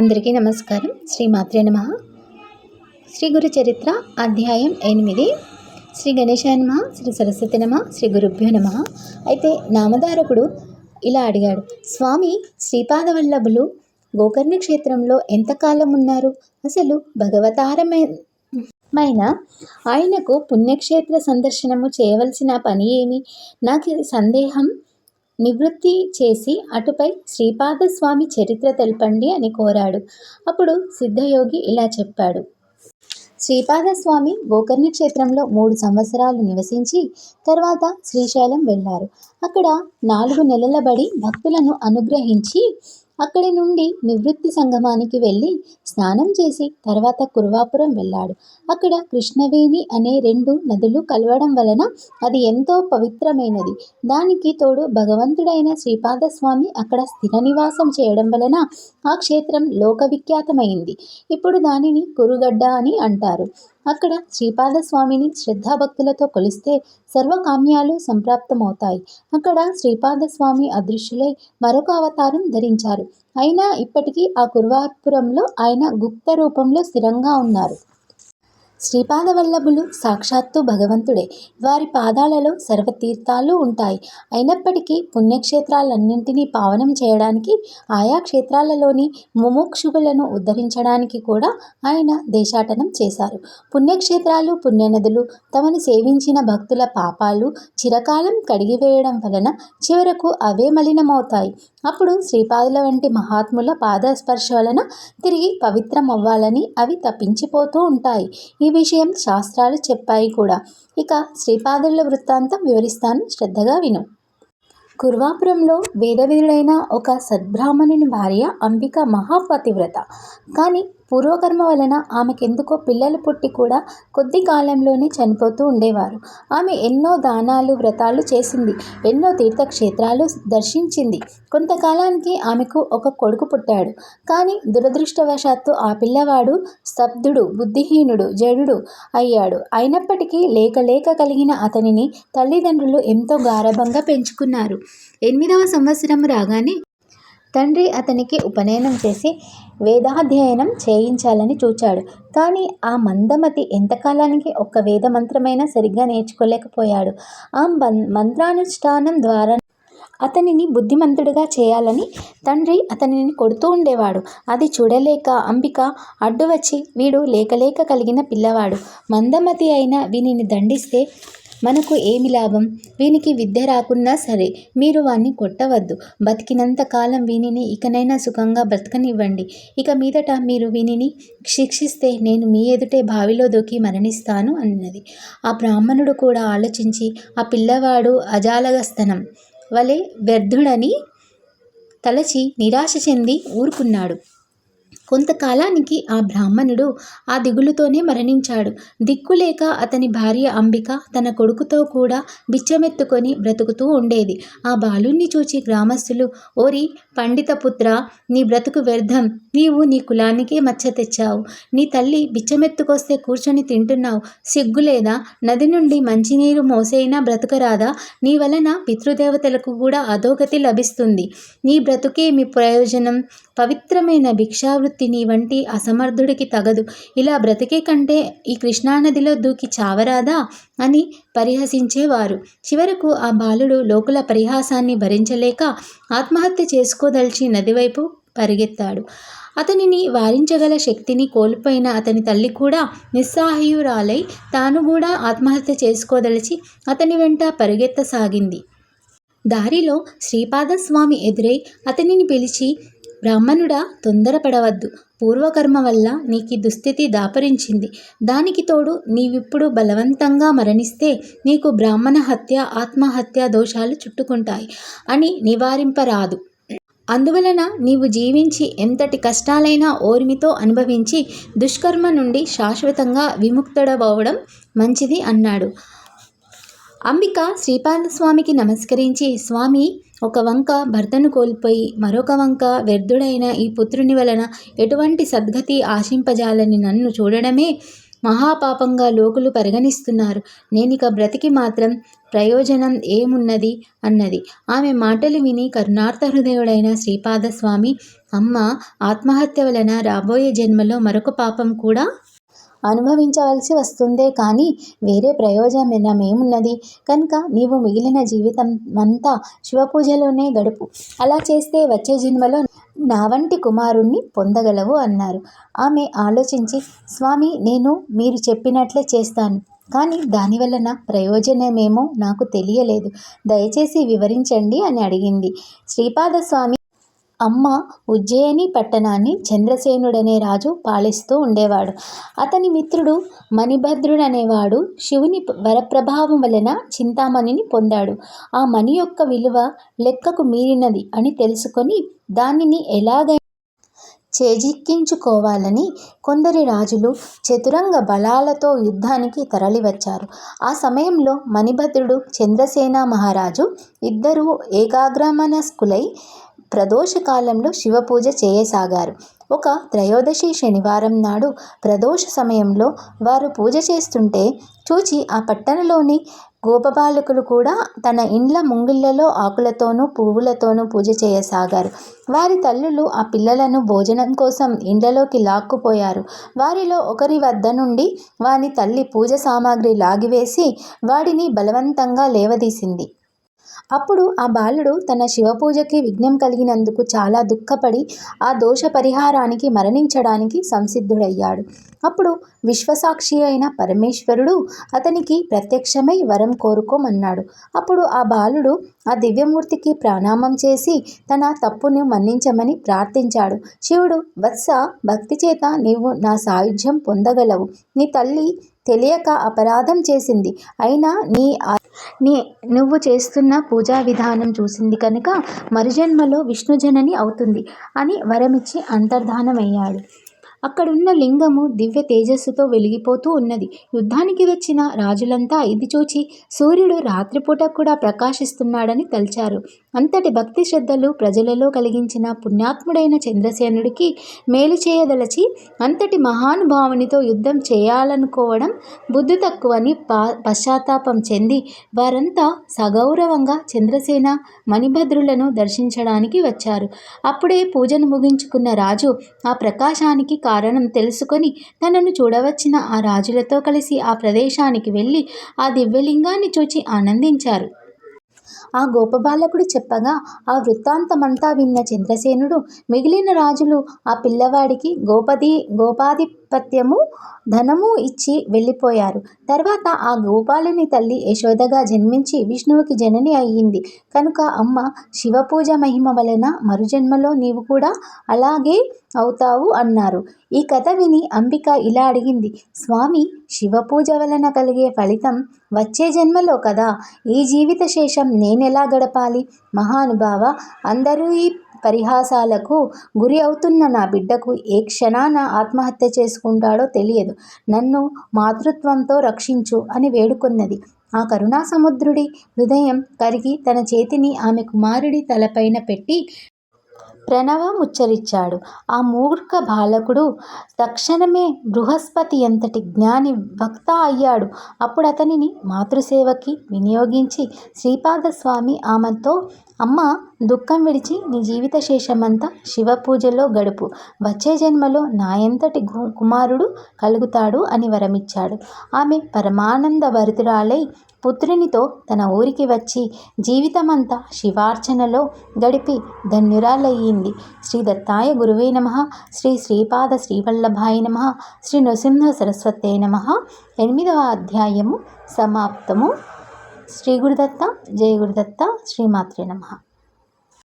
అందరికీ నమస్కారం. శ్రీ మాత్రే నమ. శ్రీ గురు చరిత్ర అధ్యాయం ఎనిమిది. శ్రీ గణేశాయ నమ శ్రీ సరస్వతి నమ శ్రీ గురుభ్యో నమ. అయితే నామధారకుడు ఇలా అడిగాడు స్వామి శ్రీపాదవల్లభులు గోకర్ణ క్షేత్రంలో ఎంతకాలం ఉన్నారు? అసలు భగవతారమైన ఆయనకు పుణ్యక్షేత్ర సందర్శనము చేయవలసిన పని ఏమి? నాకు సందేహం. నివృత్తి చేసి అటుపై శ్రీపాదస్వామి చరిత్ర తెలపండి అని కోరాడు. అప్పుడు సిద్ధయోగి ఇలా చెప్పాడు. శ్రీపాదస్వామి గోకర్ణ క్షేత్రంలో మూడు సంవత్సరాలు నివసించి తర్వాత శ్రీశైలం వెళ్ళారు. అక్కడ నాలుగు నెలల బడి భక్తులను అనుగ్రహించి అక్కడి నుండి నివృత్తి సంగమానికి వెళ్ళి స్నానం చేసి తర్వాత కురువాపురం వెళ్ళాడు. అక్కడ కృష్ణవేణి అనే రెండు నదులు కలవడం వలన అది ఎంతో పవిత్రమైనది. దానికి తోడు భగవంతుడైన శ్రీపాదస్వామి అక్కడ స్థిర నివాసం చేయడం వలన ఆ క్షేత్రం లోకవిఖ్యాతమైంది. ఇప్పుడు దానిని కురుగడ్డ అని అంటారు. అక్కడ శ్రీపాద స్వామిని శ్రద్ధాభక్తులతో కొలిస్తే సర్వకామ్యాలు సంప్రాప్తమవుతాయి. అక్కడ శ్రీపాద స్వామి అదృశ్యులై మరొక అవతారం ధరించారు. అయినా ఇప్పటికీ ఆ కుర్వాపురంలో ఆయన గుప్త రూపంలో స్థిరంగా ఉన్నారు. శ్రీపాదవల్లభులు సాక్షాత్తు భగవంతుడే. వారి పాదాలలో సర్వతీర్థాలు ఉంటాయి. అయినప్పటికీ పుణ్యక్షేత్రాలన్నింటినీ పావనం చేయడానికి ఆయా క్షేత్రాలలోని ముముక్షుగులను ఉద్ధరించడానికి కూడా ఆయన దేశాటనం చేశారు. పుణ్యక్షేత్రాలు పుణ్యనదులు తమను సేవించిన భక్తుల పాపాలు చిరకాలం కడిగివేయడం వలన చివరకు అవే మలినమవుతాయి. అప్పుడు శ్రీపాదుల వంటి మహాత్ముల పాదస్పర్శ వలన తిరిగి పవిత్రమవ్వాలని అవి తప్పించిపోతూ ఉంటాయి. ఈ విషయం శాస్త్రాలు చెప్పాయి కూడా. ఇక శ్రీపాదుల వృత్తాంతం వివరిస్తాను. శ్రద్ధగా విను. కుర్వాపురంలో వేదవీరుడైన ఒక సద్బ్రాహ్మణుని భార్య అంబిక మహాపతివ్రత. కానీ పూర్వకర్మ వలన ఆమెకెందుకో పిల్లలు పుట్టి కూడా కొద్ది కాలంలోనే చనిపోతూ ఉండేవారు. ఆమె ఎన్నో దానాలు వ్రతాలు చేసింది ఎన్నో తీర్థక్షేత్రాలు దర్శించింది. కొంతకాలానికి ఆమెకు ఒక కొడుకు పుట్టాడు. కానీ దురదృష్టవశాత్తు ఆ పిల్లవాడు స్తబ్దుడు బుద్ధిహీనుడు జడుడు అయ్యాడు. అయినప్పటికీ లేక లేక కలిగిన అతనిని తల్లిదండ్రులు ఎంతో గారభంగా పెంచుకున్నారు. ఎనిమిదవ సంవత్సరం రాగానే తండ్రి అతనికి ఉపనయనం చేసి వేదాధ్యయనం చేయించాలని చూచాడు. కానీ ఆ మందమతి ఎంతకాలానికి ఒక్క వేద మంత్రమైనా సరిగ్గా నేర్చుకోలేకపోయాడు. ఆ మంత్రానుష్ఠానం ద్వారా అతనిని బుద్ధిమంతుడిగా చేయాలని తండ్రి అతనిని కొడుతూ ఉండేవాడు. అది చూడలేక అంబిక అడ్డు వచ్చి వీడు లేకలేక కలిగిన పిల్లవాడు. మందమతి అయిన వీనిని దండిస్తే మనకు ఏమి లాభం? వీనికి విద్య రాకున్నా సరే మీరు వాణ్ణి కొట్టవద్దు. బతికినంత కాలం వీనిని ఇకనైనా సుఖంగా బ్రతకనివ్వండి. ఇక మీదట మీరు వీనిని శిక్షిస్తే నేను మీ ఎదుటే బావిలో దూకి మరణిస్తాను అన్నది. ఆ బ్రాహ్మణుడు కూడా ఆలోచించి ఆ పిల్లవాడు అజాలగస్తనం. వలె వ్యర్థుడని తలచి నిరాశ చెంది ఊరుకున్నాడు. కొంతకాలానికి ఆ బ్రాహ్మణుడు ఆ దిగులుతోనే మరణించాడు. దిక్కులేక అతని భార్య అంబిక తన కొడుకుతో కూడా బిచ్చమెత్తుకొని బ్రతుకుతూ ఉండేది. ఆ బాలుణ్ణి చూచి గ్రామస్తులు ఓరి పండితపుత్ర నీ బ్రతుకు వ్యర్థం. నీవు నీ కులానికే మచ్చ తెచ్చావు. నీ తల్లి బిచ్చమెత్తుకొస్తే కూర్చొని తింటున్నావు. సిగ్గులేదా నది నుండి మంచినీరు మోసైనా బ్రతకరాదా? నీ వలన పితృదేవతలకు కూడా అధోగతి లభిస్తుంది. నీ బ్రతుకే మీ ప్రయోజనం. పవిత్రమైన భిక్షావృత్తి నీ వంటి అసమర్థుడికి తగదు. ఇలా బ్రతికే కంటే ఈ కృష్ణానదిలో దూకి చావరాదా? అని పరిహసించేవారు. చివరకు ఆ బాలుడు లోకుల పరిహాసాన్ని భరించలేక ఆత్మహత్య చేసుకోదలిచి నదివైపు పరిగెత్తాడు. అతనిని వారించగల శక్తిని కోల్పోయిన అతని తల్లి కూడా నిస్సహాయురాలై తాను కూడా ఆత్మహత్య చేసుకోదలిచి అతని వెంట పరిగెత్తసాగింది. దారిలో శ్రీపాదస్వామి ఎదురై అతనిని పిలిచి బ్రాహ్మణుడా తొందరపడవద్దు. పూర్వకర్మ వల్ల నీకు దుస్థితి దాపరించింది. దానికి తోడు నీవిప్పుడు బలవంతంగా మరణిస్తే నీకు బ్రాహ్మణ హత్య ఆత్మహత్య దోషాలు చుట్టుకుంటాయి. అని నివారింపరాదు. అందువలన నీవు జీవించి ఎంతటి కష్టాలైనా ఓర్మితో అనుభవించి దుష్కర్మ నుండి శాశ్వతంగా విముక్తుడవడం మంచిది అన్నాడు. అంబిక శ్రీపాదస్వామికి నమస్కరించి స్వామి ఒక వంక భర్తను కోల్పోయి మరొక వంక వ్యర్థుడైన ఈ పుత్రుని వలన ఎటువంటి సద్గతి ఆశింపజాలని నన్ను చూడడమే మహాపాపంగా లోకులు పరిగణిస్తున్నారు. నేనిక బ్రతికి మాత్రం ప్రయోజనం ఏమున్నది? అన్నది. ఆమె మాటలు విని కరుణార్థ హృదయుడైన శ్రీపాదస్వామి అమ్మ ఆత్మహత్య వలన రాబోయే జన్మలో మరొక పాపం కూడా అనుభవించవలసి వస్తుందే కానీ వేరే ప్రయోజనమేమున్నది కనుక నీవు మిగిలిన జీవితం అంతా శివపూజలోనే గడుపు. అలా చేస్తే వచ్చే జన్మలో నా వంటి కుమారుణ్ణి పొందగలవు అన్నారు. ఆమె ఆలోచించి స్వామి నేను మీరు చెప్పినట్లే చేస్తాను. కానీ దానివలన ప్రయోజనమేమో నాకు తెలియలేదు. దయచేసి వివరించండి అని అడిగింది. శ్రీపాదస్వామి అమ్మ ఉజ్జయిని పట్టణాన్ని చంద్రసేనుడనే రాజు పాలిస్తూ ఉండేవాడు. అతని మిత్రుడు మణిభద్రుడనేవాడు శివుని వరప్రభావం వలన చింతామణిని పొందాడు. ఆ మణి యొక్క విలువ లెక్కకు మీరినది అని తెలుసుకొని దానిని ఎలాగైనా చేజిక్కించుకోవాలని కొందరి రాజులు చతురంగ బలాలతో యుద్ధానికి తరలివచ్చారు. ఆ సమయంలో మణిభద్రుడు చంద్రసేన మహారాజు ఇద్దరూ ఏకాగ్రమనస్కులై ప్రదోష కాలంలో శివపూజ చేయసాగారు. ఒక త్రయోదశి శనివారం నాడు ప్రదోష సమయంలో వారు పూజ చేస్తుంటే చూచి ఆ పట్టణంలోని గోపబాలకులు కూడా తన ఇండ్ల ముంగిళ్ళలో ఆకులతోనూ పువ్వులతోనూ పూజ చేయసాగారు. వారి తల్లులు ఆ పిల్లలను భోజనం కోసం ఇండ్లలోకి లాక్కుపోయారు. వారిలో ఒకరి వద్ద నుండి వాని తల్లి పూజ సామాగ్రి లాగివేసి వాడిని బలవంతంగా లేవదీసింది. అప్పుడు ఆ బాలుడు తన శివపూజకి విఘ్నం కలిగినందుకు చాలా దుఃఖపడి ఆ దోష పరిహారానికి మరణించడానికి సంసిద్ధుడయ్యాడు. అప్పుడు విశ్వసాక్షి అయిన పరమేశ్వరుడు అతనికి ప్రత్యక్షమై వరం కోరుకోమన్నాడు. అప్పుడు ఆ బాలుడు ఆ దివ్యమూర్తికి ప్రాణామం చేసి తన తప్పును మన్నించమని ప్రార్థించాడు. శివుడు వత్స భక్తి చేత నీవు నా సాయుధ్యం పొందగలవు. నీ తల్లి తెలియక అపరాధం చేసింది. అయినా నీ నీ నువ్వు చేస్తున్న పూజా విధానం చూసింది కనుక మరుజన్మలో విష్ణుజనని అవుతుంది అని వరమిచ్చి అంతర్ధానమయ్యాడు. అక్కడున్న లింగము దివ్య తేజస్సుతో వెలిగిపోతూ ఉన్నది. యుద్ధానికి వచ్చిన రాజులంతా ఇది చూచి సూర్యుడు రాత్రిపూట కూడా ప్రకాశిస్తున్నాడని తలిచారు. అంతటి భక్తి శ్రద్ధలు ప్రజలలో కలిగించిన పుణ్యాత్ముడైన చంద్రసేనుడికి మేలు చేయదలచి అంతటి మహానుభావునితో యుద్ధం చేయాలనుకోవడం బుద్ధి తక్కువని పా పశ్చాత్తాపం చెంది వారంతా సగౌరవంగా చంద్రసేన మణిభద్రులను దర్శించడానికి వచ్చారు. అప్పుడే పూజను ముగించుకున్న రాజు ఆ ప్రకాశానికి కారణం తెలుసుకొని తనను చూడవచ్చిన ఆ రాజులతో కలిసి ఆ ప్రదేశానికి వెళ్ళి ఆ దివ్యలింగాన్ని చూచి ఆనందించారు. ఆ గోపబాలకుడు చెప్పగా ఆ వృత్తాంతమంతా విన్న చంద్రసేనుడు మిగిలిన రాజులు ఆ పిల్లవాడికి గోపది గోపాధిపత్యము ధనము ఇచ్చి వెళ్ళిపోయారు. తర్వాత ఆ గోపాలుని తల్లి యశోదగా జన్మించి విష్ణువుకి జనని అయ్యింది. కనుక అమ్మ శివపూజ మహిమ వలన మరుజన్మలో నీవు కూడా అలాగే అవుతావు అన్నారు. ఈ కథ విని అంబిక ఇలా అడిగింది. స్వామి శివపూజ వలన కలిగే ఫలితం వచ్చే జన్మలో కదా. ఈ జీవిత శేషం నేనెలా గడపాలి? మహానుభావ అందరూ ఈ పరిహాసాలకు గురి అవుతున్న నా బిడ్డకు ఏ క్షణాన ఆత్మహత్య చేసుకుంటాడో తెలియదు. నన్ను మాతృత్వంతో రక్షించు అని వేడుకొన్నది. ఆ కరుణాసముద్రుడి హృదయం కరిగి తన చేతిని ఆమె కుమారుడి తలపైన పెట్టి ప్రణవం ఉచ్చరించాడు. ఆ మూర్ఖ బాలకుడు తక్షణమే బృహస్పతి ఎంతటి జ్ఞాని భక్త అయ్యాడు. అప్పుడు అతనిని మాతృసేవకి వినియోగించి శ్రీపాదస్వామి ఆమెతో అమ్మ దుఃఖం విడిచి నీ జీవిత శేషమంతా శివ పూజలో గడుపు. వచ్చే జన్మలో నా ఎంతటి కుమారుడు కలుగుతాడు అని వరమిచ్చాడు. ఆమె పరమానంద భరితురాలై పుత్రునితో తన ఊరికి వచ్చి జీవితమంతా శివార్చనలో గడిపి ధన్యురాలయ్యింది. శ్రీ దత్తాయ గురువే నమ. శ్రీ శ్రీపాద శ్రీవల్లభాయ నమ. శ్రీ నృసింహ సరస్వతే నమ. ఎనిమిదవ అధ్యాయము సమాప్తము. శ్రీ గురుదత్త జయ గురుదత్త శ్రీమాత్రే నమ.